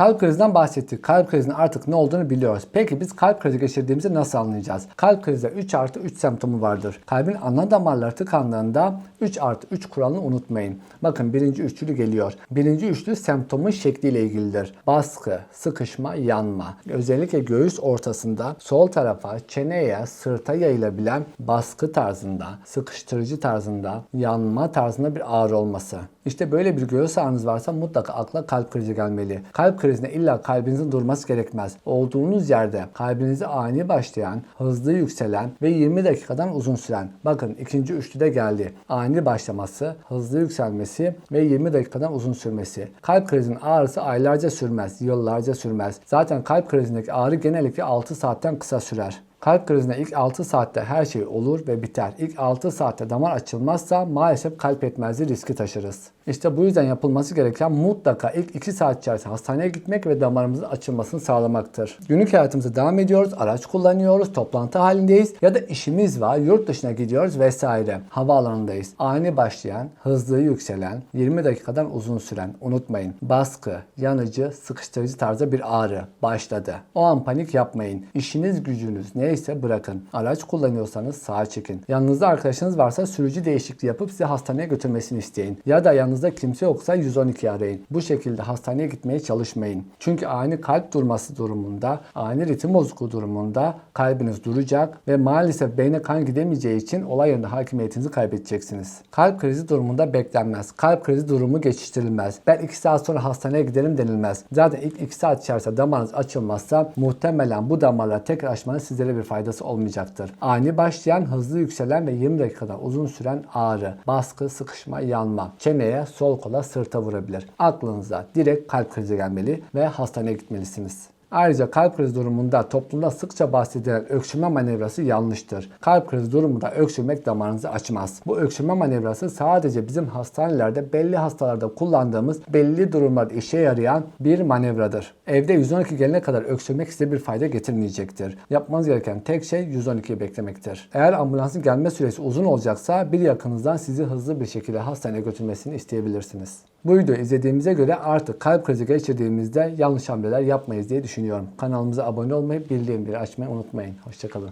Kalp krizinden bahsettik. Kalp krizinin artık ne olduğunu biliyoruz. Peki biz kalp krizi geçirdiğimizi nasıl anlayacağız? Kalp krizde 3 artı 3 semptomu vardır. Kalbin ana damarları tıkandığında 3 artı 3 kuralını unutmayın. Bakın birinci üçlü geliyor. Birinci üçlü semptomun şekliyle ilgilidir. Baskı, sıkışma, yanma. Özellikle göğüs ortasında sol tarafa, çeneye, sırta yayılabilen baskı tarzında, sıkıştırıcı tarzında, yanma tarzında bir ağrı olması. İşte böyle bir göğüs ağrınız varsa mutlaka akla kalp krizi gelmeli. Kalp krizine illa kalbinizin durması gerekmez. Olduğunuz yerde kalbinizi ani başlayan, hızlı yükselen ve 20 dakikadan uzun süren. Bakın ikinci üçlü de geldi. Ani başlaması, hızlı yükselmesi ve 20 dakikadan uzun sürmesi. Kalp krizinin ağrısı aylarca sürmez, yıllarca sürmez. Zaten kalp krizindeki ağrı genellikle 6 saatten kısa sürer. Kalp krizinde ilk 6 saatte her şey olur ve biter. İlk 6 saatte damar açılmazsa maalesef kalp yetmezliği riski taşırız. İşte bu yüzden yapılması gereken mutlaka ilk 2 saat içerisinde hastaneye gitmek ve damarımızın açılmasını sağlamaktır. Günlük hayatımıza devam ediyoruz, araç kullanıyoruz, toplantı halindeyiz ya da işimiz var, yurt dışına gidiyoruz vesaire. Havaalanındayız. Ani başlayan, hızlı yükselen, 20 dakikadan uzun süren, unutmayın. Baskı, yanıcı, sıkıştırıcı tarzda bir ağrı başladı. O an panik yapmayın. İşiniz gücünüz neyse bırakın. Araç kullanıyorsanız sağa çekin. Yanınızda arkadaşınız varsa sürücü değişikliği yapıp sizi hastaneye götürmesini isteyin. Ya da yanınızda kimse yoksa 112 arayın. Bu şekilde hastaneye gitmeye çalışmayın. Çünkü ani kalp durması durumunda, ani ritim bozukluğu durumunda kalbiniz duracak ve maalesef beyne kan gidemeyeceği için olay yerinde hakimiyetinizi kaybedeceksiniz. Kalp krizi durumunda beklenmez. Kalp krizi durumu geçiştirilmez. Ben 2 saat sonra hastaneye giderim denilmez. Zaten ilk 2 saat içerisinde damarınız açılmazsa muhtemelen bu damarları tekrar açmanın sizlere bir faydası olmayacaktır. Ani başlayan, hızlı yükselen ve 20 dakikadan uzun süren ağrı, baskı, sıkışma, yanma, çeneye, sol kola, sırta vurabilir. Aklınıza direkt kalp krizi gelmeli ve hastaneye gitmelisiniz. Ayrıca kalp krizi durumunda toplumda sıkça bahsedilen öksürme manevrası yanlıştır. Kalp krizi durumunda öksürmek damarınızı açmaz. Bu öksürme manevrası sadece bizim hastanelerde belli hastalarda kullandığımız belli durumlarda işe yarayan bir manevradır. Evde 112 gelene kadar öksürmek size bir fayda getirmeyecektir. Yapmanız gereken tek şey 112'yi beklemektir. Eğer ambulansın gelme süresi uzun olacaksa bir yakınınızdan sizi hızlı bir şekilde hastaneye götürmesini isteyebilirsiniz. Bu videoyu izlediğimize göre artık kalp krizi geçirdiğimizde yanlış hamleler yapmayız diye düşünüyorum. Kanalımıza abone olmayı, bildirimleri açmayı unutmayın. Hoşçakalın.